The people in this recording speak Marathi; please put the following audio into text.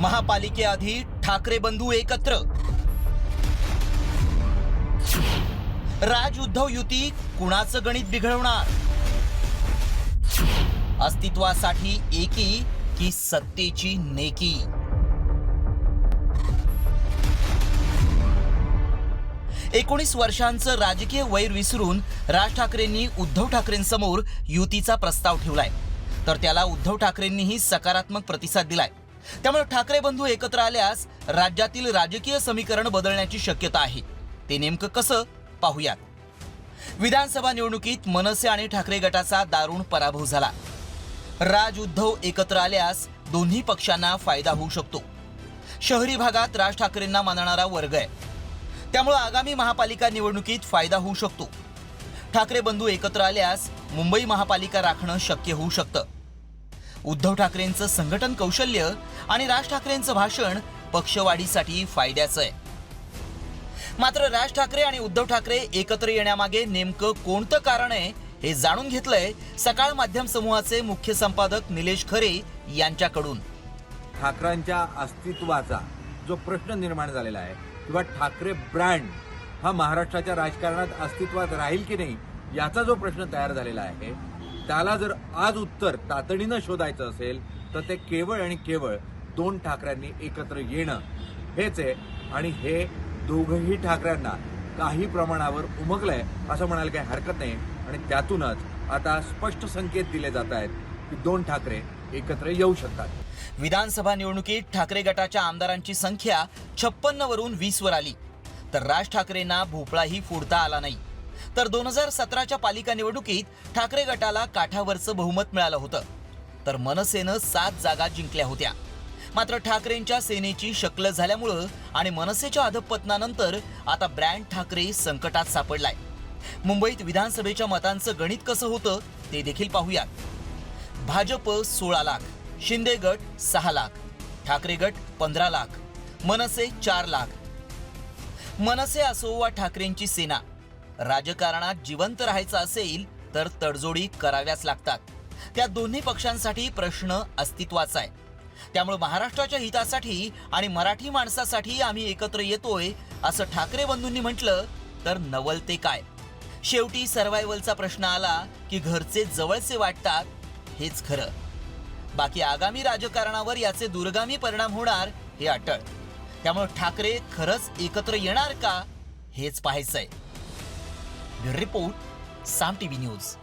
महापालिकेआधी ठाकरे बंधू एकत्र. राज उद्धव युती कुणाचं गणित बिघडवणार? अस्तित्वासाठी एकी की सत्तेची नेकी? एकोणीस वर्षांचं राजकीय वैर विसरून राज ठाकरेंनी उद्धव ठाकरेंसमोर युतीचा प्रस्ताव ठेवलाय. तर त्याला उद्धव ठाकरेंनीही सकारात्मक प्रतिसाद दिलाय. त्यामुळे ठाकरे बंधू एकत्र आल्यास राज्यातील राजकीय समीकरण बदलण्याची शक्यता आहे. ते नेमकं कसं? पाहूयात. विधानसभा निवडणुकीत मनसे आणि ठाकरे गटाचा दारुण पराभव झाला. राज उद्धव एकत्र आल्यास दोन्ही पक्षांना फायदा होऊ शकतो. शहरी भागात राज ठाकरेंना मानणारा वर्ग आहे. त्यामुळे आगामी महापालिका निवडणुकीत फायदा होऊ शकतो. ठाकरे बंधू एकत्र आल्यास मुंबई महापालिका राखणं शक्य होऊ शकतं. उद्धव ठाकरेंचं संघटन कौशल्य आणि राज ठाकरेंचं भाषण पक्षवाढीसाठी फायद्याचं आहे. मात्र राज ठाकरे आणि उद्धव ठाकरे एकत्र येण्यामागे नेमकं कोणतं कारण आहे हे जाणून घेतलंय सकाळ माध्यम समूहाचे मुख्य संपादक निलेश खरे यांच्याकडून. ठाकरांच्या अस्तित्वाचा जो प्रश्न निर्माण झालेला आहे किंवा ठाकरे ब्रँड हा महाराष्ट्राच्या राजकारणात अस्तित्वात राहील की नाही याचा जो प्रश्न तयार झालेला आहे त्याला जर आज उत्तर तातडीनं शोधायचं असेल तर ते केवळ आणि केवळ दोन ठाकऱ्यांनी एकत्र येणं. हेच आहे. आणि हे दोघंही ठाकऱ्यांना काही प्रमाणावर उमगलंय असं म्हणायला काही हरकत नाही. आणि त्यातूनच आता स्पष्ट संकेत दिले जात आहेत की दोन ठाकरे एकत्र येऊ शकतात. विधानसभा निवडणुकीत ठाकरे गटाच्या आमदारांची संख्या छप्पन्न वरून वीस वर आली. तर राज ठाकरेंना भोपळाही फोडता आला नाही. तर दोन हजार सतराच्या पालिका निवडणुकीत ठाकरे गटाला काठावरचं बहुमत मिळालं होतं. तर मनसेनं सात जागा जिंकल्या होत्या. मात्र ठाकरेंच्या सेनेची शकल झाल्यामुळं आणि मनसेच्या अधपतनानंतर आता ब्रँड ठाकरे संकटात सापडलाय. मुंबईत विधानसभेच्या मतांचं गणित कसं होतं ते देखील पाहूयात. भाजप सोळा लाख शिंदे गट सहा लाख ठाकरे गट पंधरा लाख मनसे चार लाख. मनसे असो वा ठाकरेंची सेना राजकारणात जिवंत राहायचं असेल तर तडजोडी कराव्याच लागतात. त्या दोन्ही पक्षांसाठी प्रश्न अस्तित्वाचा आहे. त्यामुळे महाराष्ट्राच्या हितासाठी आणि मराठी माणसासाठी आम्ही एकत्र येतोय असं ठाकरे बंधूंनी म्हटलं तर नवलते काय? शेवटी सर्वायवलचा प्रश्न आला की घरचे जवळचे वाटतात हेच खरं. बाकी आगामी राजकारणावर याचे दूरगामी परिणाम होणार हे अटळ. त्यामुळे ठाकरे खरंच एकत्र येणार का हेच पाहायचंय. The report, Sam TV News.